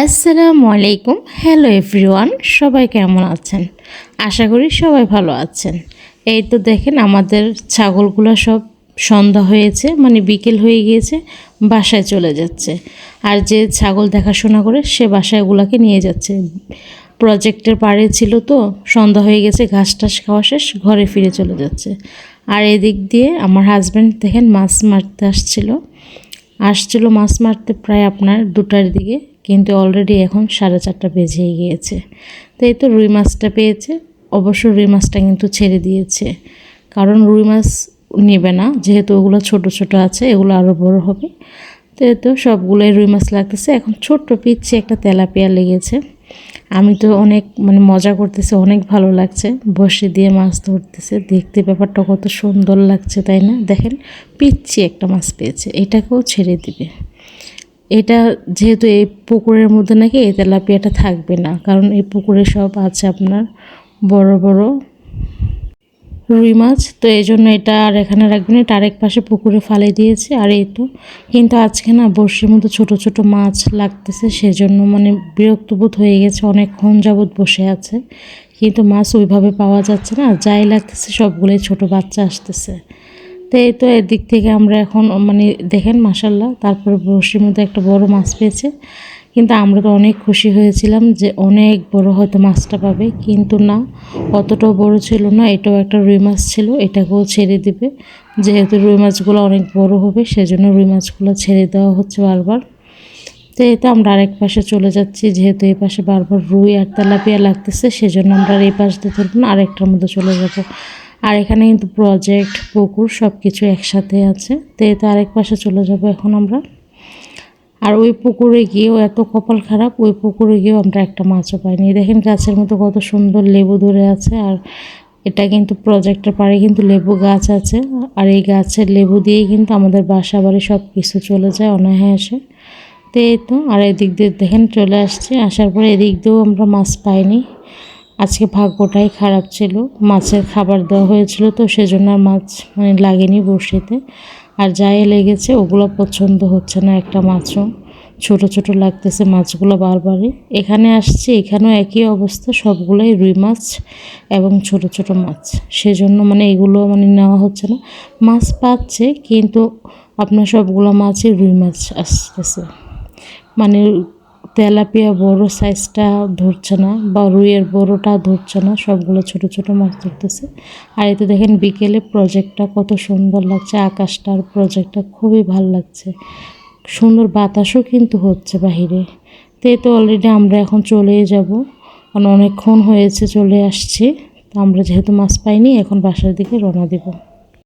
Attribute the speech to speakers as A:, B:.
A: আসসালামু আলাইকুম। Hello everyone সবাই কেমন আছেন? আশা করি সবাই ভালো আছেন। এই তো দেখেন আমাদের ছাগলগুলো সব সন্ধ্যা হয়েছে মানে বিকেল হয়ে গিয়েছে, বাসায় চলে যাচ্ছে। আর যে ছাগল দেখাশোনা করে, সে বাসায় ওগুলাকে নিয়ে যাচ্ছে। প্রজেক্টের পাড়ে ছিল তো, সন্ধ্যা হয়ে গেছে, ঘাস টাস খাওয়া শেষ, ঘরে ফিরে চলে যাচ্ছে। আর এদিক দিয়ে আমার হাজব্যান্ড দেখেন মাছ মারতে আসছিল। আসছিল মাছ মারতে প্রায় আপনার দুটার দিকে। কিন্তু অলরেডি এখন সাড়ে চারটা বেজেই গিয়েছে। তো এই তো রুই মাছটা পেয়েছে। অবশ্য রুই মাছটা কিন্তু ছেড়ে দিয়েছে। কারণ রুই মাছ নেবে না, যেহেতু ওগুলো ছোট ছোট আছে, এগুলো আরও বড় হবে। তো তো সবগুলোই রুই মাছ লাগতেছে। এখন ছোট্ট পিচ্ছে একটা তেলাপিয়া লেগেছে। আমি তো অনেক মানে মজা করতেছি, অনেক ভালো লাগছে। বসে দিয়ে মাছ ধরতেছে। দেখতে ব্যাপারটা কত সুন্দর লাগছে, তাই না? দেখেন, পিচ্ছি একটা মাছ পেয়েছে। এটাকেও ছেড়ে দিবে। এটা যেহেতু এই পুকুরের মধ্যে নাকি এই তেলাপিয়াটা থাকবে না, কারণ এই পুকুরে সব আছে আপনার বড় বড় রুই মাছ। তো এই জন্য এটা আর এখানে রাখবেন এটা আরেক পাশে পুকুরে ফালে দিয়েছে, আর এই তো। কিন্তু আজকে না বর্ষির মধ্যে ছোট ছোট মাছ লাগতেছে, সেজন্য মানে বিরক্তবোধ হয়ে গেছে, অনেকক্ষণ যাবৎ বসে আছে। কিন্তু মাছ ওইভাবে পাওয়া যাচ্ছে না, যাই লাগতেছে সবগুলোই ছোট বাচ্চা আসতেছে। তো এই তো এদিক থেকে আমরা এখন মানে দেখেন মাসাল্লাহ তারপরে বড়শির মধ্যে একটা বড় মাছ পেয়েছে। কিন্তু আমরা তো অনেক খুশি হয়েছিলাম যে অনেক বড় হয়তো মাছটা পাবে, কিন্তু না, অতটাও বড় ছিল না, এটাও একটা রুই মাছ ছিল, এটাকেও ছেড়ে দিবে। যেহেতু রুই মাছগুলো অনেক বড় হবে, সেজন্য রুই মাছগুলো ছেড়ে দেওয়া হচ্ছে বারবার। তো এই তো আমরা আরেক পাশে চলে যাচ্ছি, যেহেতু এই পাশে বারবার রুই আর তেলাপিয়া লাগতেছে, সেজন্য আমরা আর এই পাশ দিয়ে ধরবো না, আরেকটার মধ্যে চলে যাব। আর এখানে কিন্তু প্রজেক্ট পুকুর সব কিছু একসাথে আছে। তো এই তো আরেক পাশে চলে যাব এখন আমরা। আর ওই পুকুরে গিয়েও এত কপাল খারাপ, ওই পুকুরে গিয়েও আমরা একটা মাছও পাইনি। দেখেন গাছের মতো কত সুন্দর লেবু ধরে আছে, আর এটা কিন্তু প্রজেক্টের পাড়ে কিন্তু লেবু গাছ আছে। আর এই গাছের লেবু দিয়েই কিন্তু আমাদের বাসা বাড়ি সব কিছু চলে যায়, অনায়াসে তো এই তো, আর এদিক দিয়ে দেখেন চলে আসছে। আসার পরে এদিক দিয়েও আমরা মাছ পাইনি। আজকে ভাগ্যটাই খারাপ ছিল। মাছের খাবার দেওয়া হয়েছিল তো সেজন্য মাছ মানে লাগেনি বসিতে আর যাই লেগেছে, ওগুলো পছন্দ হচ্ছে না একটা মাছও। ছোট ছোট লাগতেছে মাছগুলো বারবারই। এখানে আসছে, এখানেও একই অবস্থা, সবগুলোই রুই মাছ এবং ছোট ছোট মাছ। সেজন্য মানে এগুলো মানে নেওয়া হচ্ছে না। মাছ পাচ্ছে, কিন্তু আপনার সবগুলো মাছই রুই মাছ আসতেছে। মানে তেলাপিয়া বড় সাইজটা ধরছে না বা রুইয়ের বড়টা ধরছে না, সবগুলো ছোট ছোট মাছ ধরতেছে। আর এতে দেখেন বিকেলে প্রজেক্টটা কত সুন্দর লাগছে, আকাশটার প্রজেক্টটা খুবই ভালো লাগছে। সুন্দর বাতাসও কিন্তু হচ্ছে বাহিরে। তো তো অলরেডি আমরা এখন চলেই যাব। কারণ অনেকক্ষণ হয়েছে চলে আসছি। তো আমরা যেহেতু মাছ পাইনি, এখন বাসার দিকে রওনা দেবো।